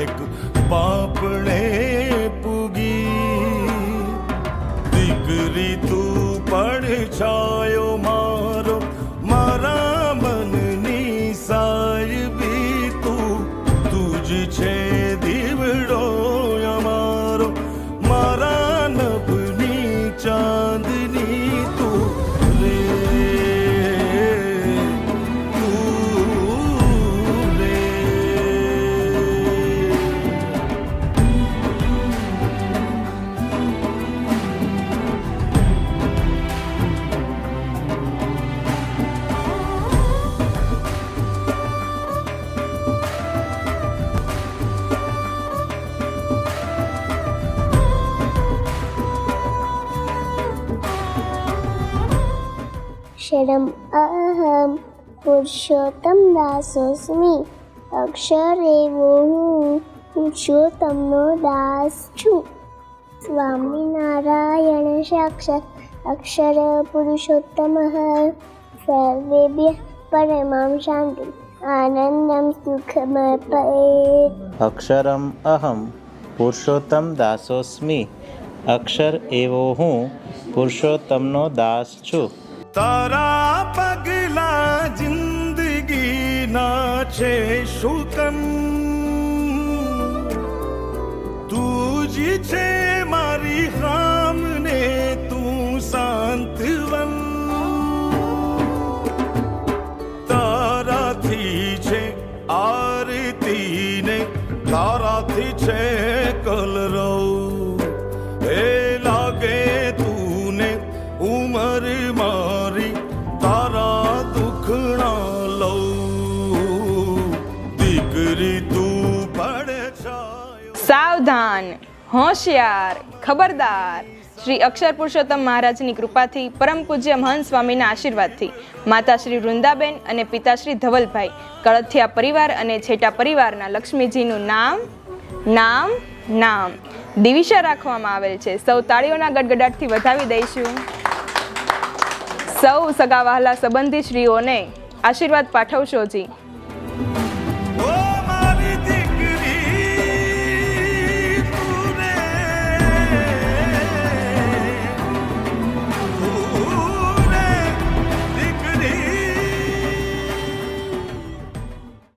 એક પાપણે પૂગી દીકરી તું પડછાયો અક્ષરમ અહમ પુરુષોત્તમ દાસોસ્મિ અક્ષર એવો હું પુરુષોત્તમનો દાસ છું સ્વામિનારાયણ સાક્ષાત અક્ષર પુરુષોત્તમ સર્વેભ્ય પરમામ શાંતિ આનંદમ સુખમય અક્ષરમ અહમ પુરુષોત્તમ દાસોસ્મી અક્ષર એવો હું પુરુષોત્તમનો દાસ છું તારા પગલા જિંદગીના છે શુકમ તું જ છે મારી હામને તું શાંતવન તારાથી છે આરતી ને તારાથી છે કલરવ. સાવધાન, હોશિયાર, ખબરદાર. શ્રી અક્ષર પુરુષોત્તમ મહારાજની કૃપાથી, પરમ પૂજ્ય મહંત સ્વામીના આશીર્વાદથી માતા શ્રી વૃંદાબેન અને પિતાશ્રી ધવલભાઈ, કળથિયા પરિવાર અને છેટા પરિવારના લક્ષ્મીજીનું નામ નામ નામ દિવિશા રાખવામાં આવેલ છે. સૌ તાળીઓના ગડગડાટથી વધાવી દઈશું. સૌ સગા વહાલા સંબંધી શ્રીઓને આશીર્વાદ પાઠવશો જી.